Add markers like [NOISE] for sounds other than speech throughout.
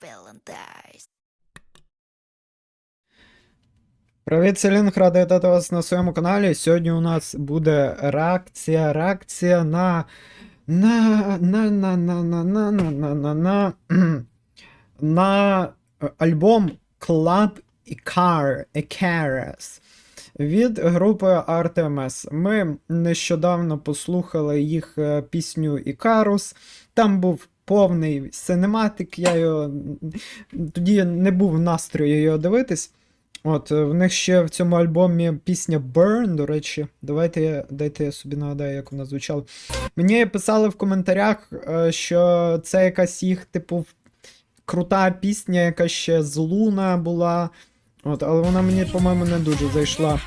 villain dies. Привіт, Селінг, радий вітати вас на своєму каналі. Сьогодні у нас буде реакція, реакція на. На. На. На. На. На. На. На. На. На. На. альбом Club Icar, Icarus від групи Artemis. Ми нещодавно послухали їх е, пісню Icarus. Там був повний синематик, я його тоді не був в настрою його дивитись. От, в них ще в цьому альбомі пісня Burn, до речі. Давайте я, дайте я собі нагадаю, як вона звучала. Мені писали в коментарях, е, що це якась їх, типу, крута пісня, яка ще з Луна була. От, але вона мені, по-моєму, не дуже зайшла.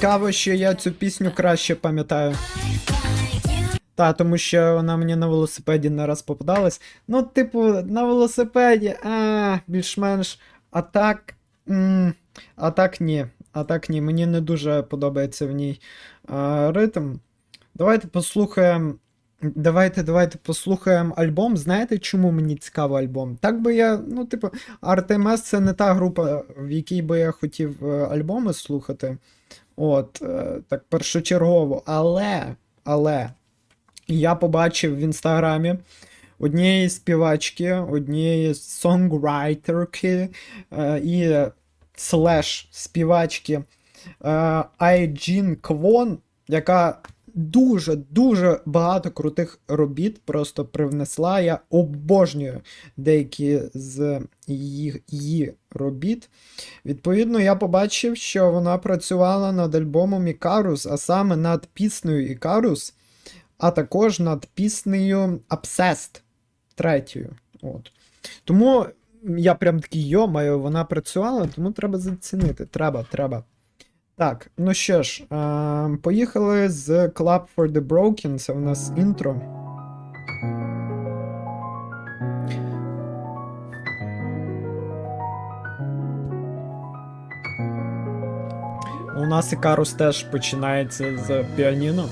Цікаво, що я цю пісню краще пам'ятаю. Та, тому що вона мені на велосипеді не раз попадалась. Ну, типу, на велосипеді, а, більш-менш. А так. м, а так ні. А так ні. Мені не дуже подобається в ній а, ритм. Давайте послухаємо. Давайте, давайте послухаємо альбом. Знаєте, чому мені цікаво альбом? Так би я, ну, типу, RTMS це не та група, в якій би я хотів е, альбоми слухати. От, е, так першочергово. Але, але, я побачив в інстаграмі однієї співачки, однієї сонграйтерки е, і слеш співачки е, Айджін Квон, яка дуже-дуже багато крутих робіт просто привнесла. Я обожнюю деякі з її, її робіт. Відповідно, я побачив, що вона працювала над альбомом Ікарус, а саме над піснею Ікарус, а також над піснею Obsessed третьою. От. Тому я прям такий йомаю, вона працювала, тому треба зацінити. Треба, треба. Так, ну що ж, е, поїхали з Club for the Broken, це у нас інтро. У нас Ікарус теж починається з піаніно.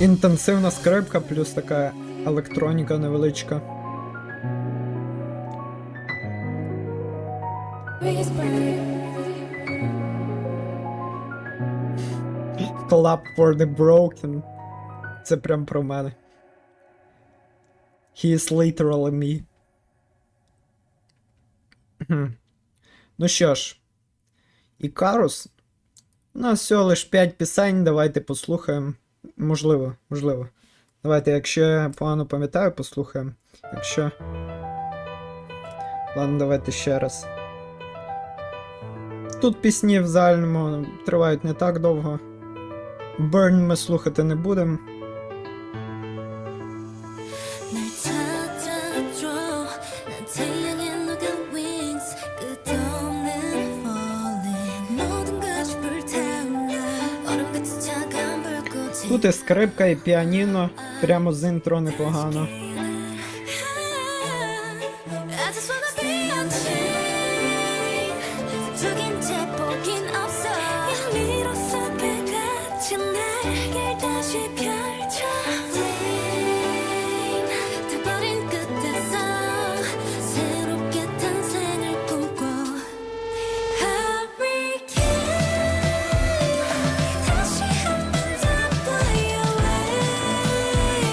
Інтенсивна скрипка, плюс така електроніка невеличка. Club for the Broken. Це прям про мене. He is literally me. Ну що ж, Ікарус. У нас всього лиш 5 пісень, давайте послухаємо. Можливо, можливо. Давайте, якщо я погано пам'ятаю, послухаємо. Якщо. Ладно, давайте ще раз. Тут пісні в загальному тривають не так довго. Burn ми слухати не будемо. бути скрипка і піаніно прямо з інтро непогано.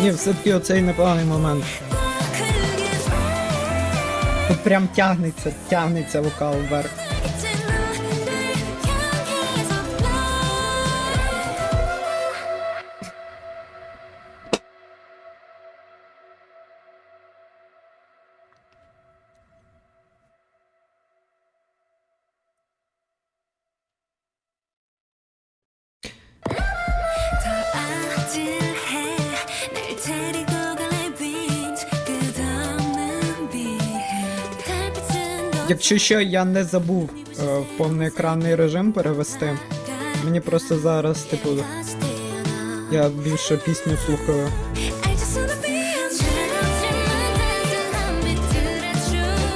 Ні, все-таки оцей непоганий момент. Тут прям тягнеться, тягнеться вокал вверх. Якщо що, я не забув е, в повноекранний режим перевести. Мені просто зараз, типу, я більше пісню слухаю.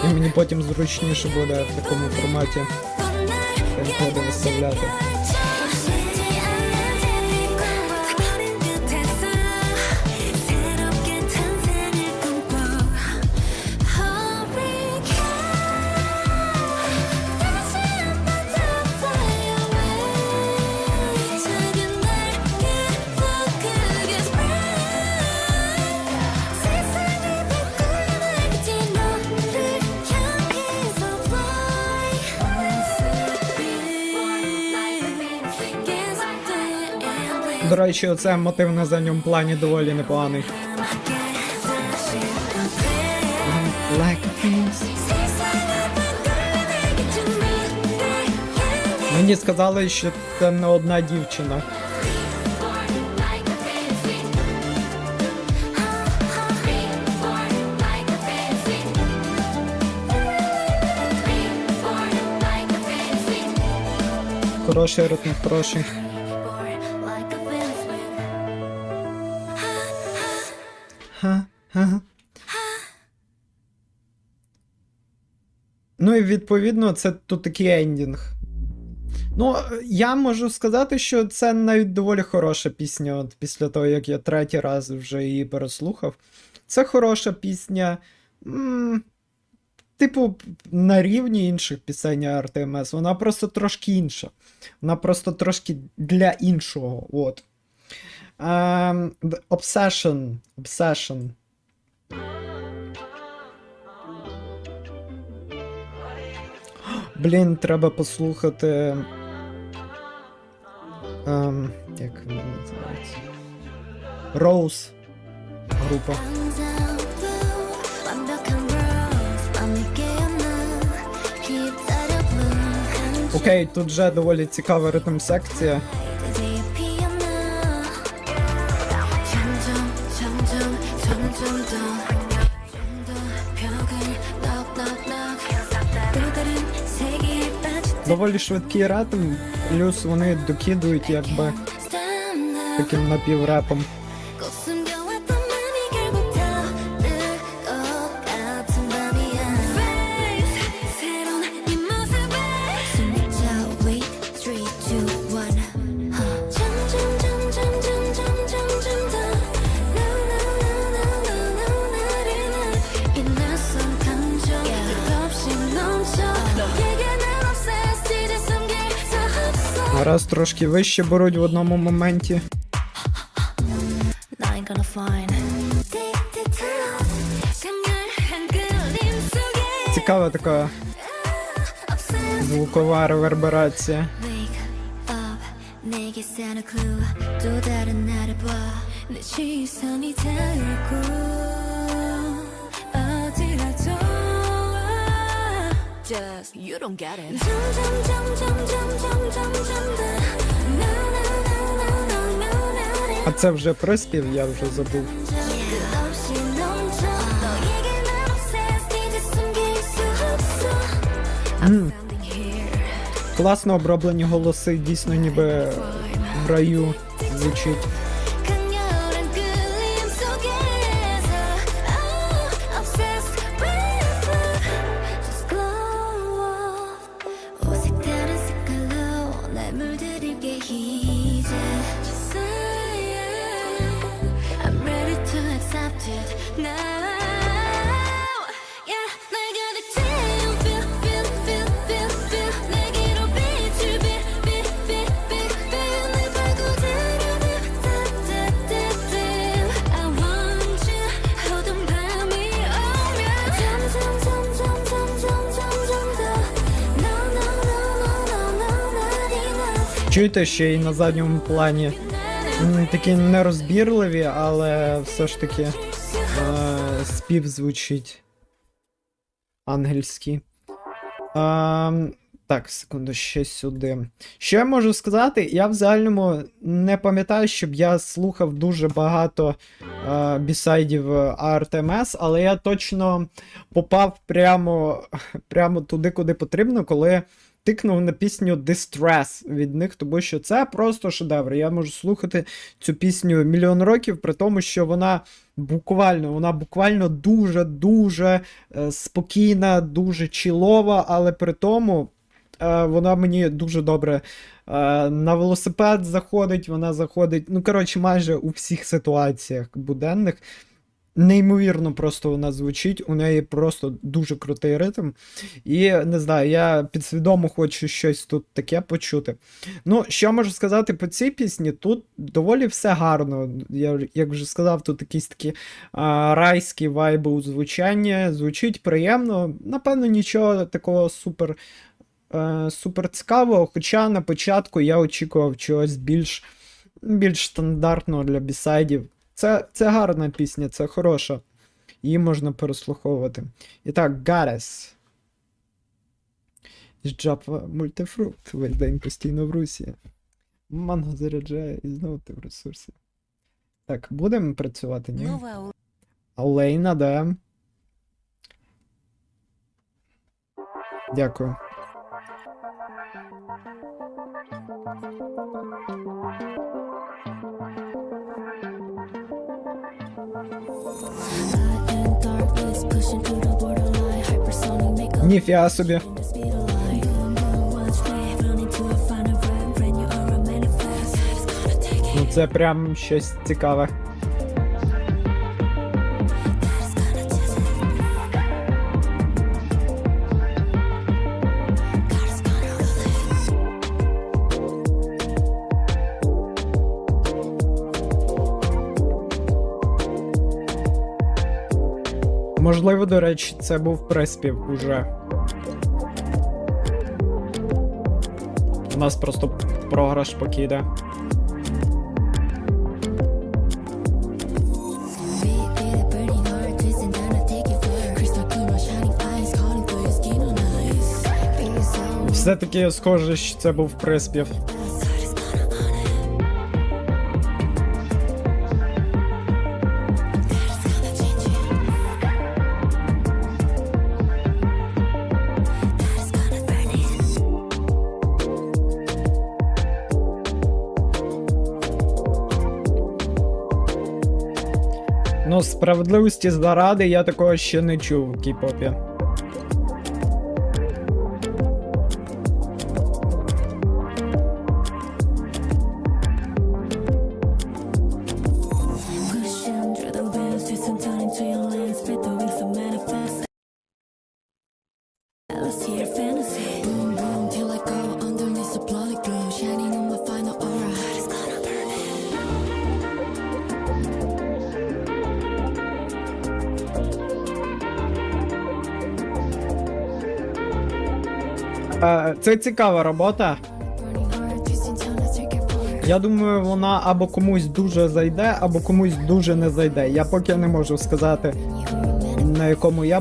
І мені потім зручніше буде в такому форматі виставляти. До речі, оце мотив на задньому плані доволі непоганий. Мені сказали, що це не одна дівчина. Хороший ритм, хороший. Ну і відповідно, це тут такий ендінг. Ну, я можу сказати, що це навіть доволі хороша пісня, от після того, як я третій раз вже її переслухав. Це хороша пісня. М, типу, на рівні інших пісень РТМС. Вона просто трошки інша. Вона просто трошки для іншого. От. Um, the Obsession. Obsession. Блін, треба послухати. Ем, як вона називається? Rose. Група. Окей, тут вже доволі цікава ритм секція. Доволі швидкий ритм, плюс вони докидують якби таким напіврепом. Зараз трошки вище беруть в одному моменті. Цікава така звукова реверберація. Just you don't get it. А це вже приспів, я вже забув. Mm. Класно оброблені голоси, дійсно ніби в раю звучить. Чуєте, ще й на задньому плані такі нерозбірливі, але все ж таки е, спів звучить ангельський. Ем, так, секунду, ще сюди. Що я можу сказати? Я в загальному не пам'ятаю, щоб я слухав дуже багато е, бісайдів АРТМС, але я точно попав прямо, [LAUGHS] прямо туди, куди потрібно, коли тикнув на пісню Distress від них, тому що це просто шедевр. Я можу слухати цю пісню мільйон років, при тому, що вона буквально, вона буквально дуже-дуже е, спокійна, дуже чілова, але при тому е, вона мені дуже добре е, на велосипед заходить, вона заходить, ну, коротше, майже у всіх ситуаціях буденних. Неймовірно, просто вона звучить, у неї просто дуже крутий ритм. І не знаю, я підсвідомо хочу щось тут таке почути. Ну, що можу сказати по цій пісні? Тут доволі все гарно. Я як вже сказав, тут якісь такі а, райські вайби у звучанні. Звучить приємно. Напевно, нічого такого супер, е, супер цікавого. Хоча на початку я очікував чогось більш, більш стандартного для бісайдів. Це, це гарна пісня, це хороша. Її можна переслуховувати. І так, Гарес. Із Джапа мультифрукт. Весь день постійно в русі. Манго заряджає і знову ти в ресурсі. Так, будемо працювати, ні? Олейна, да. Дякую. Take собі. Ну це прям щось цікаве. До речі, це був приспів уже. У нас просто програш покиде. Beat, beat it, burning heart, twisting down справедливості заради я такого ще не чув в кей-попі. Це цікава робота. Я думаю, вона або комусь дуже зайде, або комусь дуже не зайде. Я поки не можу сказати, на якому я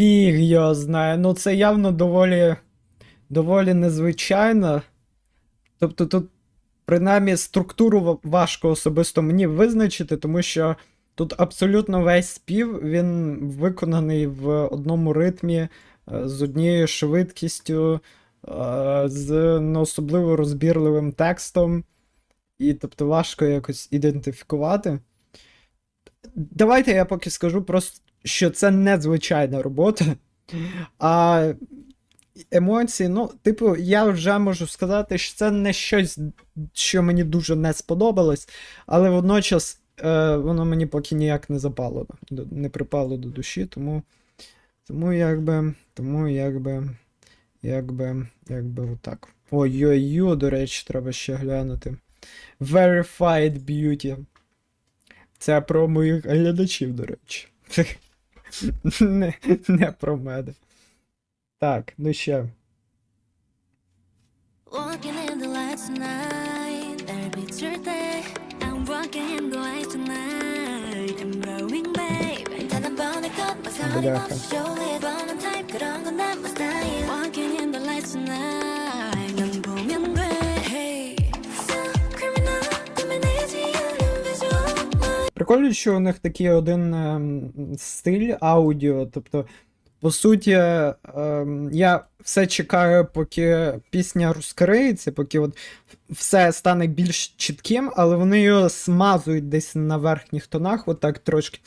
Фіг його знає. Ну це явно доволі, доволі незвичайно. Тобто тут, принаймні, структуру важко особисто мені визначити, тому що тут абсолютно весь спів він виконаний в одному ритмі, е, з однією швидкістю, е, з не особливо розбірливим текстом. І тобто важко якось ідентифікувати. Давайте я поки скажу просто, що це незвичайна робота. А емоції, ну, типу, я вже можу сказати, що це не щось, що мені дуже не сподобалось, але водночас е, воно мені поки ніяк не запало, не припало до душі, тому, тому якби, тому якби, якби, якби отак. Ой-ой-ой, до речі, треба ще глянути. Verified Beauty. Це про моїх глядачів, до речі. не, не про мене. Так, ну ще. Walking in the lights tonight, there'll be truth there. I'm walking can go ice tonight. I'm growing, babe. 단한 번의 컷만 Бляха. 서슴없이 쇼에 보는 type 그런 건난 my style. Walking in the lights tonight. прикольно, що у них такий один ем, стиль аудіо. Тобто, по суті, ем, я все чекаю, поки пісня розкриється, поки от все стане більш чітким, але вони його смазують десь на верхніх тонах, отак от трошки.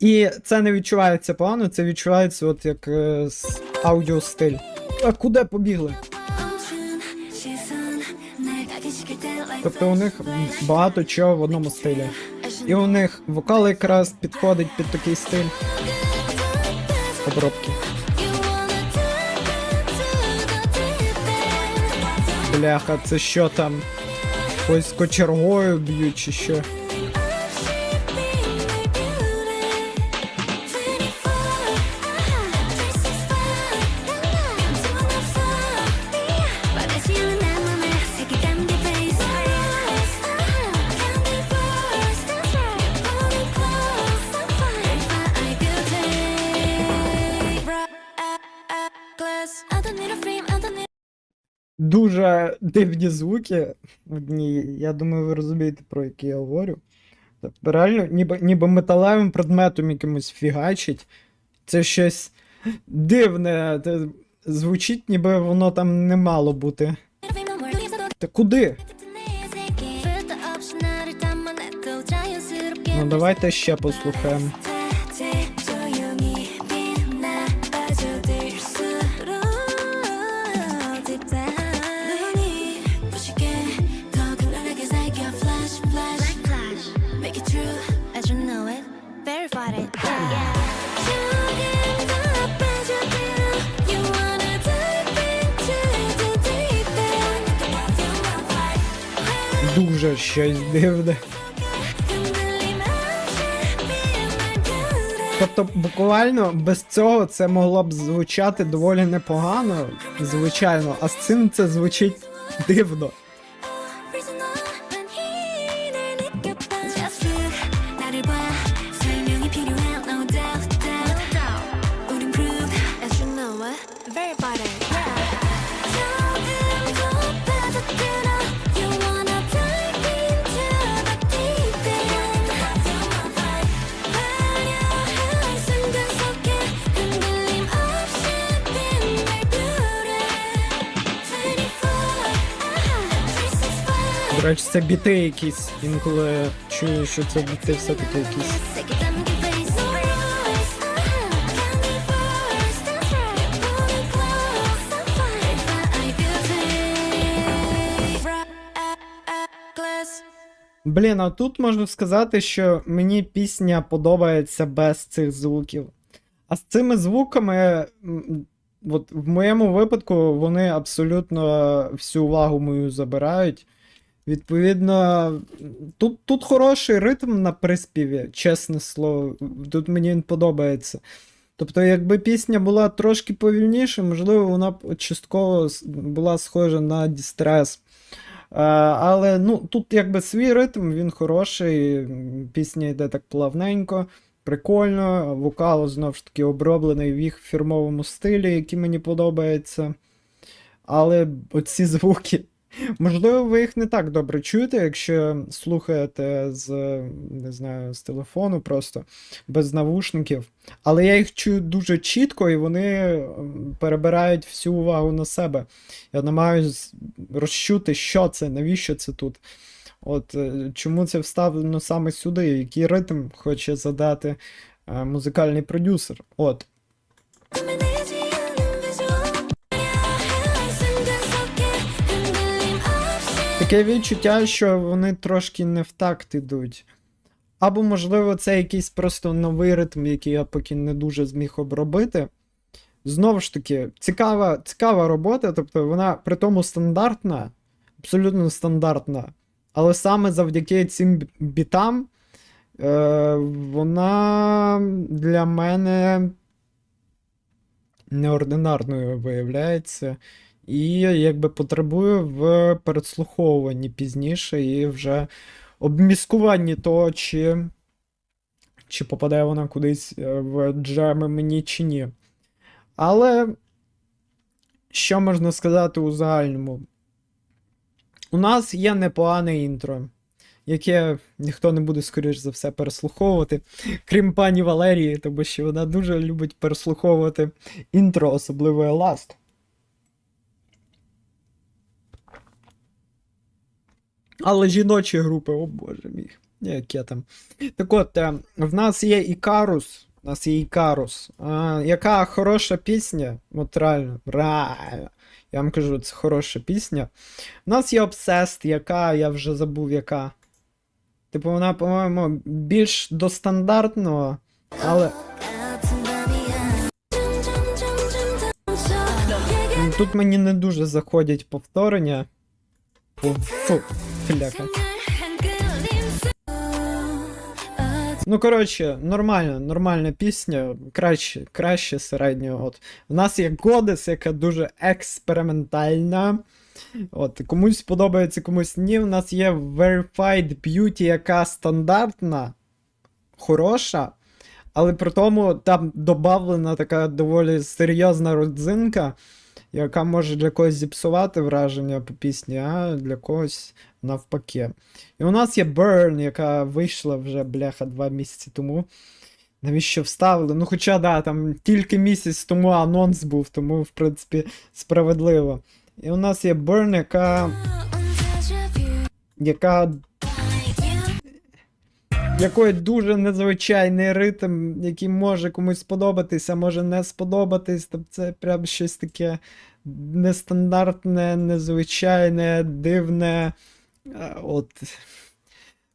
І це не відчувається погано, це відчувається от як е, аудіостиль. А куди побігли? Тобто у них багато чого в одному стилі. І у них вокал якраз підходить під такий стиль обробки. Бляха, це що там? Ось кочергою б'ють чи що? дивні звуки. одні, Я думаю, ви розумієте, про які я говорю. Тобто, реально, ніби ніби металевим предметом якимось фігачить. Це щось дивне. Це звучить, ніби воно там не мало бути. Та куди? Ну, давайте ще послухаємо. що щось дивне. Тобто, буквально без цього це могло б звучати доволі непогано, звичайно, а з цим це звучить дивно. Речі, це біти якісь. Інколи чую, що це біти все-таки якісь. Блін, а тут можу сказати, що мені пісня подобається без цих звуків. А з цими звуками, от в моєму випадку, вони абсолютно всю увагу мою забирають. Відповідно, тут, тут хороший ритм на приспіві, чесне слово. Тут мені він подобається. Тобто, якби пісня була трошки повільніше, можливо, вона б частково була схожа на дістрес. Але ну, тут якби свій ритм, він хороший, пісня йде так плавненько, прикольно, вокал знову ж таки оброблений в їх фірмовому стилі, який мені подобається. Але оці звуки, можливо, ви їх не так добре чуєте, якщо слухаєте з, не знаю, з телефону просто без навушників. Але я їх чую дуже чітко, і вони перебирають всю увагу на себе. Я намагаюсь розчути, що це, навіщо це тут. От е, чому це вставлено саме сюди, який ритм хоче задати е, музикальний продюсер. От. Таке відчуття, що вони трошки не в такт ідуть. Або, можливо, це якийсь просто новий ритм, який я поки не дуже зміг обробити. Знову ж таки, цікава, цікава робота, тобто вона при тому стандартна, абсолютно стандартна. Але саме завдяки цим бітам е, вона для мене неординарною виявляється. І якби потребує в передслуховуванні пізніше і вже обміскуванні того, чи, чи попаде вона кудись е, в джеми мені чи ні. Але що можна сказати у загальному? У нас є непогане інтро, яке ніхто не буде, скоріш за все, переслуховувати, крім пані Валерії, тому що вона дуже любить переслуховувати інтро, особливо Еласт. Але жіночі групи, о боже мій. Як я там. Так от, е, в нас є Ікарус. У нас є Ікарус. А, Яка хороша пісня. От реально. реально. Я вам кажу, це хороша пісня. У нас є Обсест, яка, я вже забув, яка. Типу, вона, по-моєму, більш до стандартного, але. Тут мені не дуже заходять повторення. Фу. Бляха. Ну, коротше, нормально, нормальна пісня, краще краще середнього. От. У нас є Годес, яка дуже експериментальна. От, Комусь подобається, комусь ні. У нас є Verified Beauty, яка стандартна, хороша, але при тому там додавлена така доволі серйозна родзинка яка може для когось зіпсувати враження по пісні, а для когось навпаки. І у нас є Burn, яка вийшла вже, бляха, два місяці тому. Навіщо вставили? Ну, хоча, да, там тільки місяць тому анонс був, тому, в принципі, справедливо. І у нас є Burn, яка. яка. Якої дуже незвичайний ритм, який може комусь сподобатися, може не сподобатись. Тобто це прям щось таке нестандартне, незвичайне, дивне. Е, От.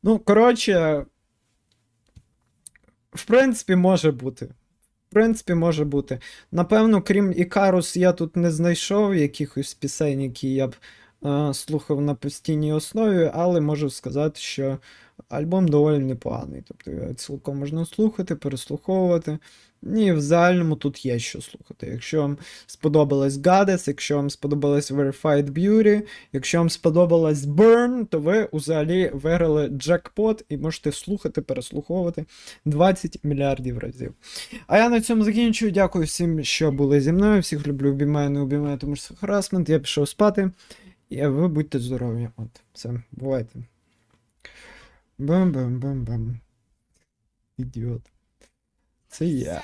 Ну, коротше, в принципі, може бути. В принципі, може бути. Напевно, крім Ікарус, я тут не знайшов якихось пісень, які я б е, слухав на постійній основі, але можу сказати, що альбом доволі непоганий. Тобто цілком можна слухати, переслуховувати. І в загальному тут є що слухати. Якщо вам сподобалась Goddess, якщо вам сподобалась Verified Beauty, якщо вам сподобалась Burn, то ви взагалі виграли джекпот і можете слухати, переслуховувати 20 мільярдів разів. А я на цьому закінчую. Дякую всім, що були зі мною. Всіх люблю, обіймаю, не обіймаю, тому що харасмент. Я пішов спати. І ви будьте здорові. От, все, бувайте. Бам-бам-бам-бам. Ідіот. Це я.